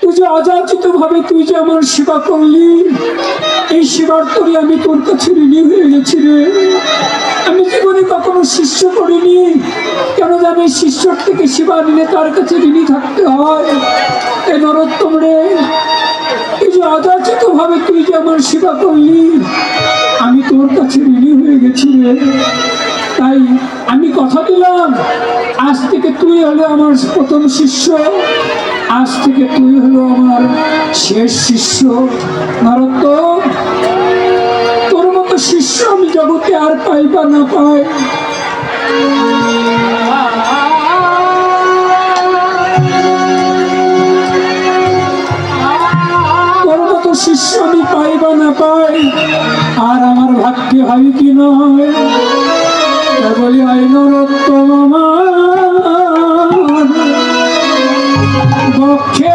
তুই যে অযাচিত ভাবে তুই যে আমার সেবা করলি, এই সেবার তোরে আমি তোর কাছে ঋণী হয়ে গেছি রে। আমি জীবনে কখনো শিষ্য করিনি, কেন জানি শিষ্যর থেকে সেবা নিলে তার কাছে ঋণী থাকতে হয়। এ নরোত্তম রে তুই যে অযাচিত ভাবে তুই যে আমার সেবা করলি, আমি তোর কাছে ঋণী হয়ে গেছি রে। তাই আমি কথা দিলাম। আজ থেকে তুই হলো আমার প্রথম শিষ্য। আজ থেকে তুই হলো আমার শেষ শিষ্য। নরত্ব তোর মতো শিষ্য আমি জগতে আর পাই বা না পাই। মতো শিষ্য আমি পাই বা না পাই। আর আমার ভাগ্যে হয় কি নয়? বলি আই নরোত্তম বক্ষে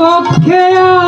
ওই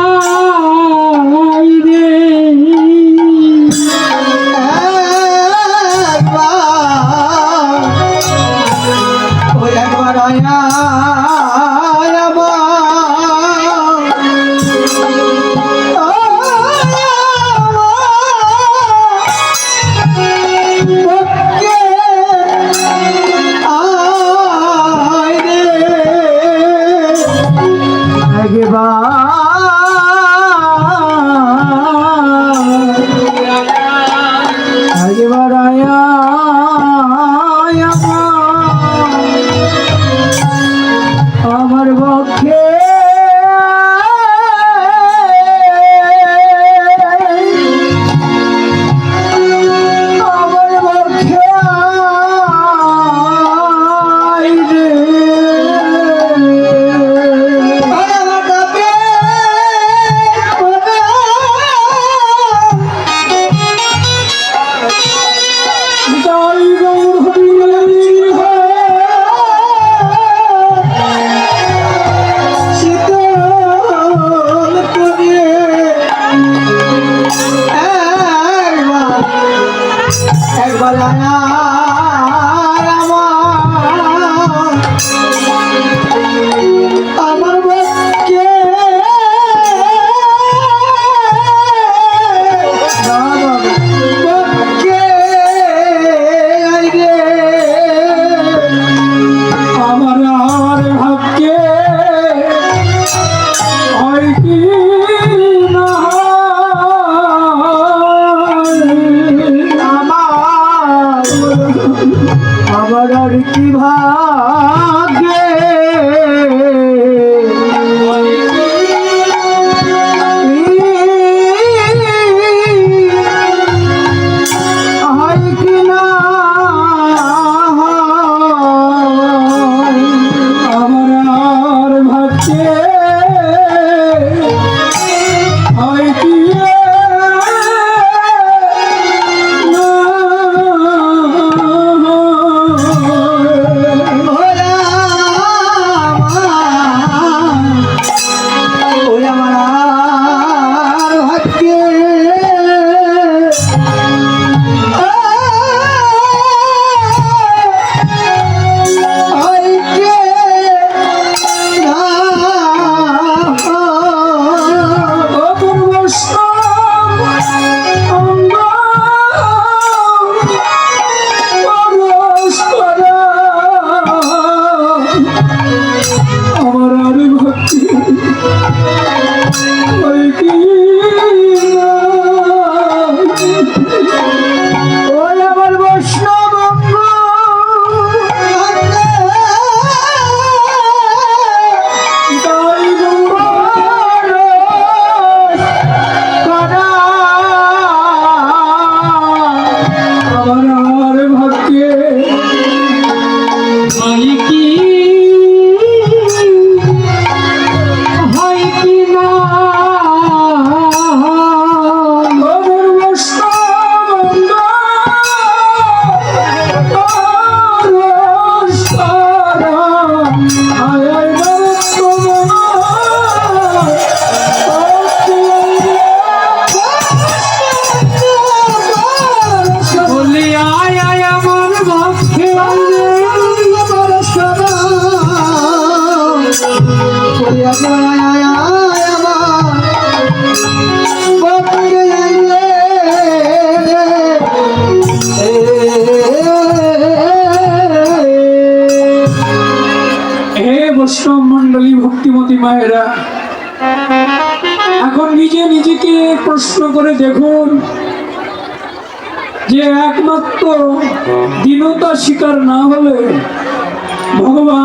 করার কি ভাই।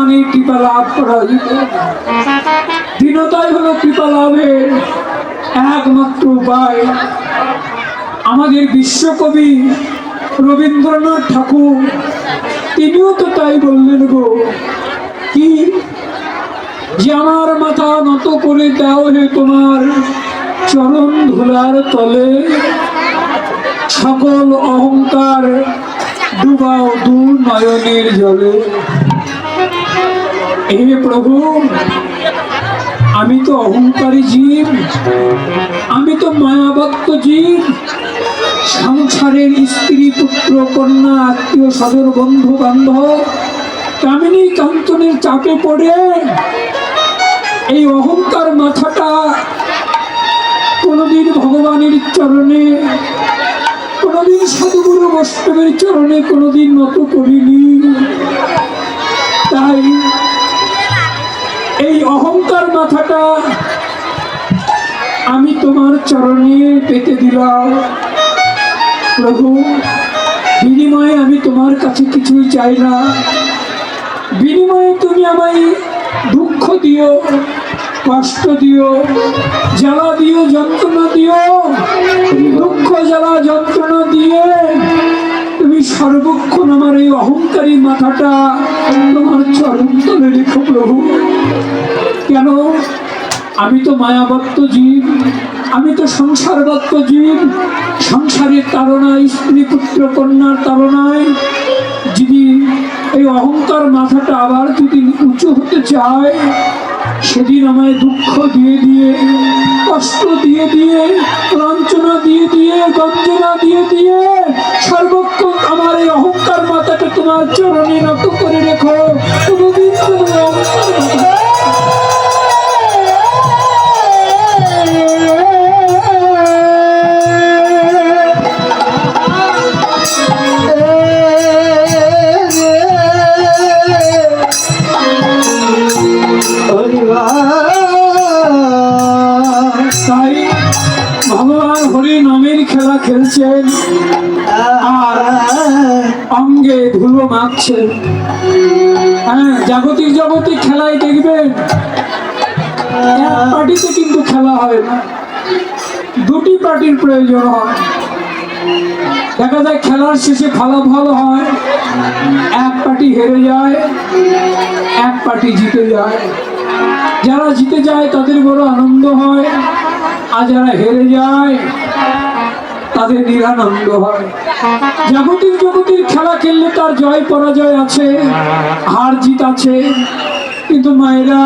ভগবানের কৃপা লাভ করা যেত দীনতাই হলো কৃপা লাভের একমাত্র উপায়। আমাদের বিশ্বকবি রবীন্দ্রনাথ ঠাকুর, তিনিও তো তাই বললেন গো, কি? যে আমার মাথা নত করে দাও হে তোমার চরণ ধুলার তলে। সকল অহংকার ডুবাও দু নয়নের জলে। হে প্রভু, আমি তো অহংকারী জীব, আমি তো মায়াবত্ত জীব। সংসারের স্ত্রী, পুত্র, কন্যা, আত্মীয় স্বজন, বন্ধু, বান্ধব, কামিনী কান্তনের চাপে পড়ে এই অহংকার মাথাটা কোনোদিন ভগবানের চরণে, কোনোদিন সাধুগুরু বৈষ্ণবের চরণে কোনোদিন নত করিনি। তাই মাথাটা আমি তোমার চরণে পেতে দিলাম। প্রভু, বিনিময়ে আমি তোমার কাছে কিছুই চাই না। বিনিময়ে তুমি আমায় দুঃখ দিও, কষ্ট দিও, জ্বালা দিও, যন্ত্রণা দিও, দুঃখ, জ্বালা, যন্ত্রণা দিয়ে সর্বক্ষণ আমার এই অহংকারী মাথাটা তোমার চরণ তলে রেখো প্রভু। কেন? আমি তো মায়াবত্ত জীব, আমি তো সংসারবত্ত জীব। সংসারের তাড়নায়, স্ত্রী পুত্র কন্যার তাড়নায় যদি এই অহংকার মাথাটা আবার যদি উঁচু হতে চায়, সেদিন আমায় দুঃখ দিয়ে দিয়ে, কষ্ট দিয়ে দিয়ে লাঞ্ছনা দিয়ে দিয়ে, গঞ্জনা দিয়ে দিয়ে সর্বক্ষণ আমার এই অহংকার মাথাটা তোমার চরণে নত করে রেখো। নামের খেলা খেলছেন। ধুলো হ্যাঁ জাগতিক জগতিক খেলায় দেখবেন এক পার্টিতে কিন্তু খেলা হয় না। দুটি পার্টির প্রয়োজন হয়। দেখা যায় খেলার শেষে ফলাফল হয়। এক পার্টি হেরে যায়, এক পার্টি জিতে যায়। যারা জিতে যায়, তাদের বড় আনন্দ হয়। আর যারা হেরে যায় তাদের নিরানন্দ হয়। জাগতিক জগতের খেলা খেললে তার জয় পরাজয় আছে, হার জিত আছে। কিন্তু মায়েরা,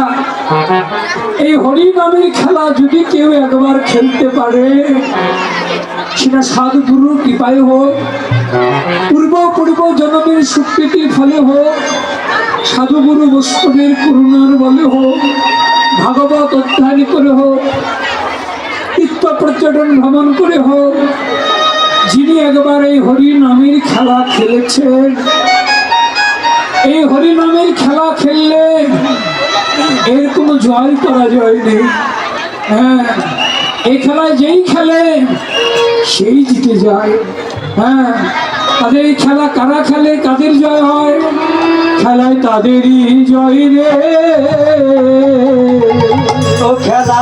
এই হরি নামের খেলা যদি কেউ একবার খেলতে পারে, সেটা সাধুগুরুর কৃপায় হোক, পূর্ব পূর্ব জনমের স্বীকৃতির ফলে হোক, সাধুগুরু বৈষ্ণবের করুণার বলে হোক, ভাগবত অধ্যয়ন করে হোক পর্যটন ভ্রমণ করে হোক, যিনি একবার এই হরি নামের খেলা খেলেছেন, এই হরি নামের খেলা খেললে এর কোনো জয় পরাজয় নেই। হ্যাঁ এই খেলায় যেই খেলে, সেই জিতে যায়। হ্যাঁ তাদের এই খেলা কারা খেলে, কাদের জয় হয়? খেলায় তাদেরই জয় রে। ও খেলা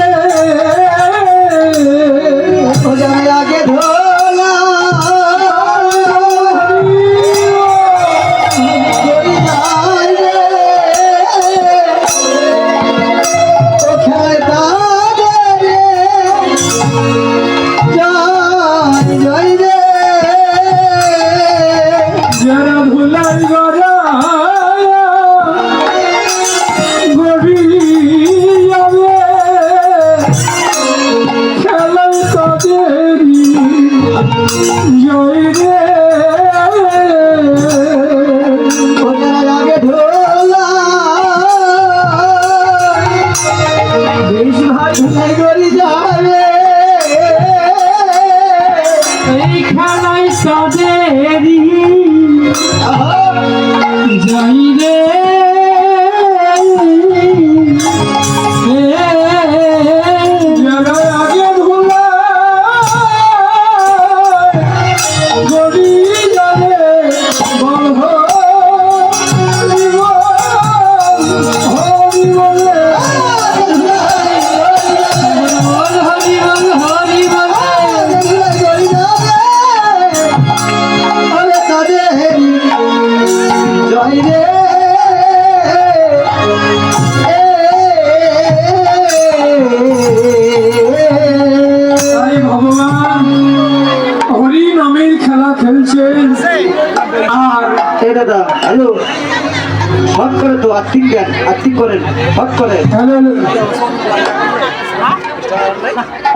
Hallelujah.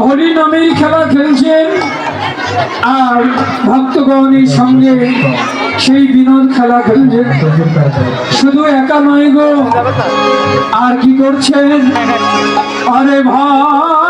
হরি নামের খেলা খেলছেন আর ভক্তগণের সঙ্গে সেই বিনোদ খেলা খেলছেন। শুধু একা নয় গো, আর কি করছেন? আরে ভাই!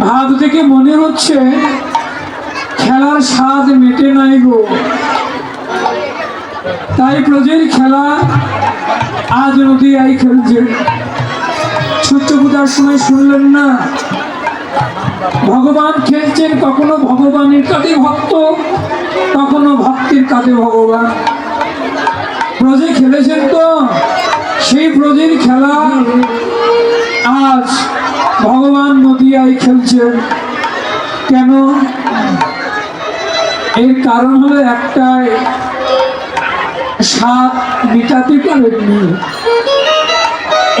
ভাব থেকে মনে হচ্ছে খেলার স্বাদ মেটে নাই গো। তাই প্রজের খেলা আজ নদিয়ায় খেলছে। সূর্য পূজার সময় শুনলেন না? ভগবান খেলছেন কখনো ভগবানের কাছে ভক্ত, কখনো ভক্তের কাছে ভগবান। ব্রজে খেলেছেন তো? সেই ব্রজের খেলা আজ ভগবান নদিয়ায় খেলছেন কেন? এর কারণ হলো একটাই স্বাদ মেটাতে পারেননি।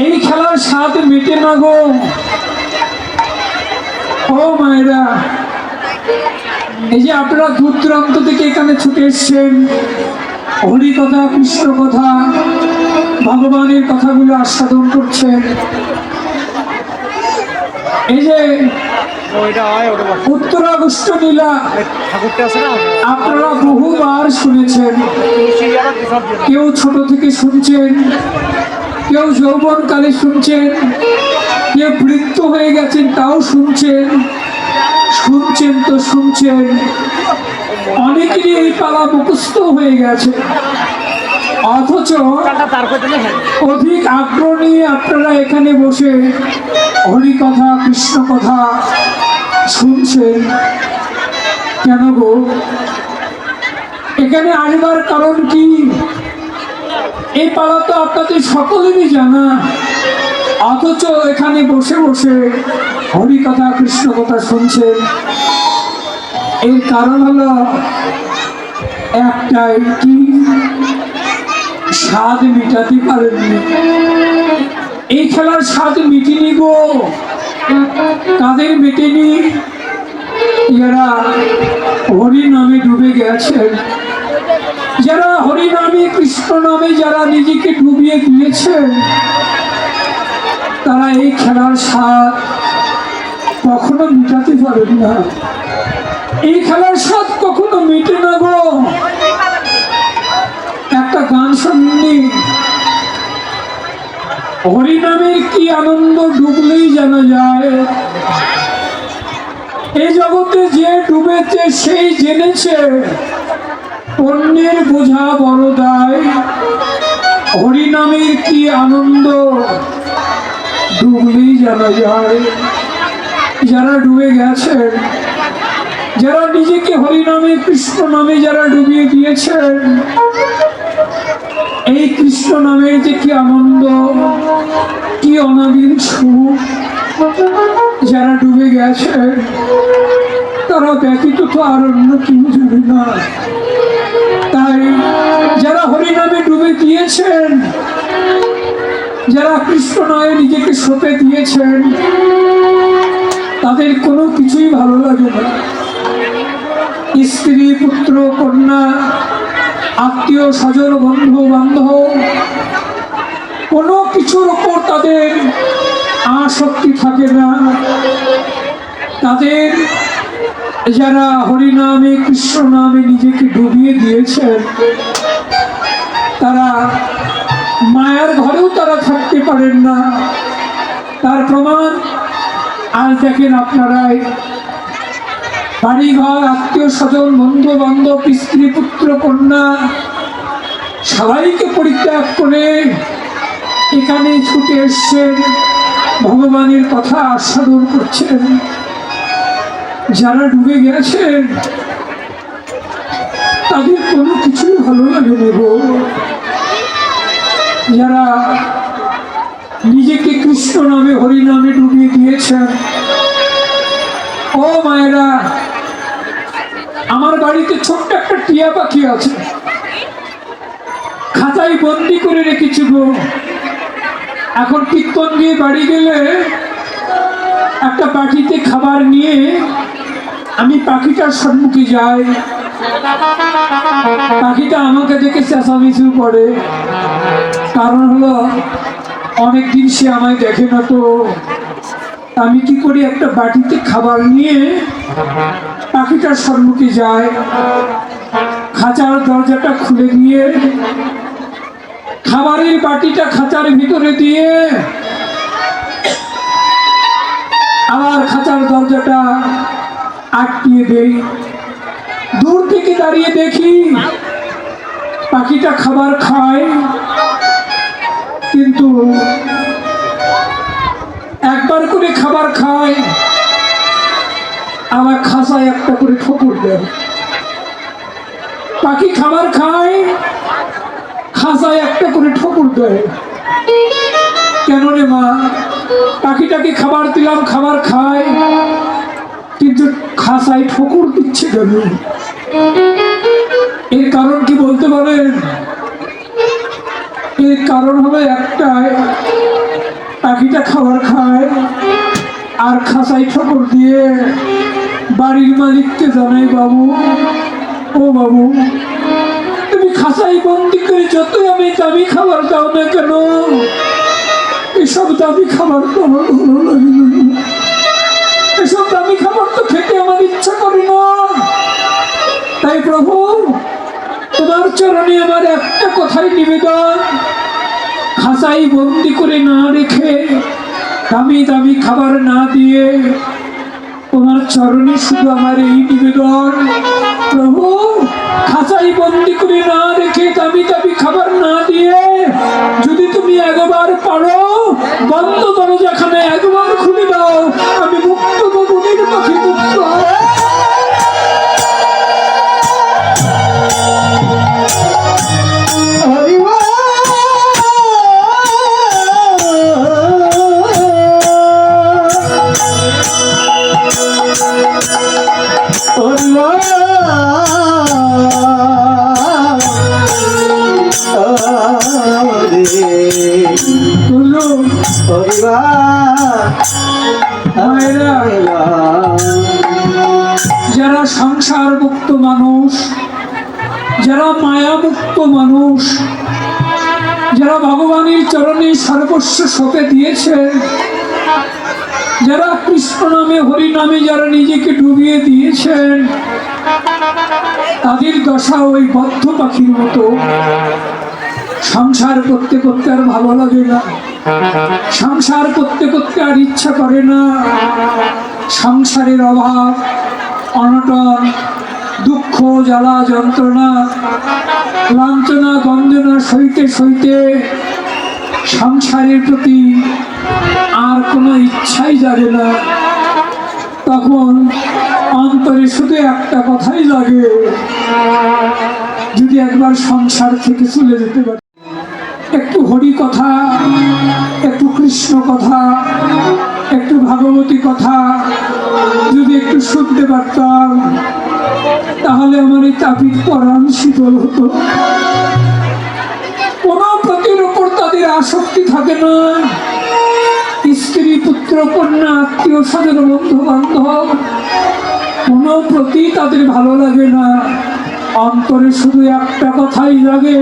এই খেলার স্বাদ মেটে না গো। ও মায়েরা, এই যে আপনারা দূর দূরান্ত থেকে এখানে ছুটে এসছেন, হরি কথা, কৃষ্ণ কথা, ভগবানের কথাগুলো আস্বাদন করছেন। এই যে উত্তরা না? আপনারা বহুবার শুনেছেন। কেউ ছোট থেকে শুনছেন কেউ যৌবনকালে শুনছেন কেউ বৃত্ত হয়ে গেছেন তাও শুনছেন শুনছেন তো শুনছেন। অনেকেরই এই পালা মুখস্থ হয়ে গেছে। অথচ অধিক আগ্রহ নিয়ে আপনারা এখানে বসে হরি কথা, কৃষ্ণ কথা শুনছেন? কেন গো? এখানে আসবার কারণ কি? এই পালা তো আপনাদের সকলেরই জানা। অথচ এখানে বসে বসে হরি কথা, কৃষ্ণ কথা শুনছেন। এর কারণ হলো একটাই কি? স্বাদ মেটাতে পারেননি। এই খেলার স্বাদ মিটেনি গো। কাদের মেটেনি? যারা হরি নামে ডুবে গেছেন, যারা হরি নামে, কৃষ্ণ নামে যারা নিজেকে ডুবিয়ে দিয়েছেন, তারা এই খেলার স্বাদ কখনো মিটাতে পারেন না। এই খেলার স্বাদ কখনো মিটে না গো। একটা গান শুননি হরিনামের কি আনন্দ ডুবলেই জানা যায়? এই জগতে যে ডুবেছে, সেই জেনেছে। অন্যের বোঝা বড় দায়। হরিনামের কি আনন্দ ডুবলেই জানা যায়? যারা ডুবে গেছেন যারা নিজেকে হরিনামে, কৃষ্ণ নামে যারা ডুবিয়ে দিয়েছেন এই কৃষ্ণ নামের যে কি আনন্দ, কি অনাবিল সুখ। যারা ডুবে গেছেন তারা ব্যতীত তো আর অন্য কেউ না। তাই যারা হরিনামে ডুবে দিয়েছেন, যারা কৃষ্ণ নামে নিজেকে সঁপে দিয়েছেন, তাদের কোনো কিছুই ভালো লাগে না। স্ত্রী, পুত্র, কন্যা আত্মীয় স্বজন, বন্ধু, বান্ধব, কোনো কিছুর ওপর তাদের আসক্তি থাকে না। তাদের যারা হরিনামে কৃষ্ণ নামে নিজেকে ডুবিয়ে দিয়েছেন, তারা মায়ার ঘরেও তারা থাকতে পারেন না। তার প্রমাণ, আজ দেখেন আপনারাই বাড়িঘর আত্মীয় স্বজন বন্ধু বান্ধব স্ত্রী, পুত্র, কন্যা, সবাইকে পরিত্যাগ করে এখানে ছুটে এসছেন। ভগবানের কথা আস্বাদন করছেন। যারা ডুবে গেছেন, তাদের কোনো কিছুই ভালো লাগে গো। যারা নিজেকে কৃষ্ণ নামে, হরি নামে ডুবিয়ে দিয়েছেন, ও মায়েরা আমার বাড়িতে ছোট্ট একটা টিয়া পাখি আছে। খাতায় বন্দি করে রেখেছি গো এখন কীর্তন দিয়ে বাড়ি গেলে একটা পাখিতে খাবার নিয়ে আমি পাখিটার সম্মুখে যাই। পাখিটা আমাকে দেখে চেঁচামেচি করে। কারণ হলো, অনেকদিন সে আমায় দেখে না তো আমি কি করি একটা বাটিতে খাবার নিয়ে পাখিটার সম্মুখে যায়। খাঁচার দরজাটা খুলে দিয়ে খাবারের বাটিটা খাঁচার ভিতরে দিয়ে, আবার খাঁচার দরজাটা আটকিয়ে দেই। দূর থেকে দাঁড়িয়ে দেখি, পাখিটা খাবার খায়, কিন্তু একবার করে খাবার খায়। আবার খাসায় একটা করে ঠোকর দেয় পাখি খাবার খায় খাসায় একটা করে ঠোকর দেয় কেন রে মা? পাখিটাকে খাবার দিলাম, খাবার খায়, কিন্তু খাসায় ঠোকর দিচ্ছে কেন? এর কারণ কি বলতে পারেন? এর কারণ হলো একটাই, পাখিটা খাবার খায় আর খাসায় ঠোকর দিয়ে বাড়ির মালিককে জানাই, বাবু, ও বাবু, তুমি খাসাই বন্দি করে যতই আমি দামি খাবার দাও না কেন, এসব দামি খাবার তো আমার ভালো লাগে না। এসব দামি খাবার তো খেতে আমার ইচ্ছা করে না। তাই প্রভু, তোমার চরণে আমার একটা কথাই নিবেদন। খাসাই বন্দি করে না রেখে দামি দামি খাবার না দিয়ে তোমার চরণে শুধু আমার এই নিবেদন। প্রভু খাঁচাই বন্দি করে না রেখে দামি দামি খাবার না দিয়ে যদি তুমি একবার পারো, বন্ধ দরজাখানে একবার খুলে দাও, আমি মুক্ত বগুনির পাখি মুক্ত সংসার মুক্ত মানুষ, যারা মায়া মুক্ত মানুষ, যারা ভগবানের চরণে সর্বস্ব সঁপে দিয়েছে, যারা কৃষ্ণ নামে, হরি নামে যারা নিজেকে ডুবিয়ে দিয়েছেন তাদের দশা ওই বদ্ধ পাখির মতো। সংসার করতে করতে আর ভালো লাগে না। সংসার করতে করতে আর ইচ্ছা করে না। সংসারের অভাব, অনটন দুঃখ, জ্বালা, যন্ত্রণা, লাঞ্ছনা গঞ্জনা সইতে সইতে সংসারের প্রতি আর কোনো ইচ্ছাই জাগে না। তখন অন্তরে শুধু একটা কথাই লাগে, যদি একবার সংসার থেকে চলে যেতে পারে। একটু হরি কথা, একটু কৃষ্ণ কথা, একটু ভাগবতী কথা একটু শুনতে পারতাম, তাহলে আমার এই তাপিত পরাণ শীতল হতো। কোন প্রতির উপর তাদের আসক্তি থাকে না। স্ত্রী, পুত্র, কন্যা, আত্মীয় স্বজন বন্ধু বান্ধব কোন প্রতি তাদের ভালো লাগে না। অন্তরে শুধু একটা কথাই লাগে,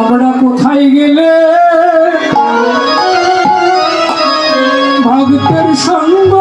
আমরা কোথায় গেলে? ভক্তের সঙ্গ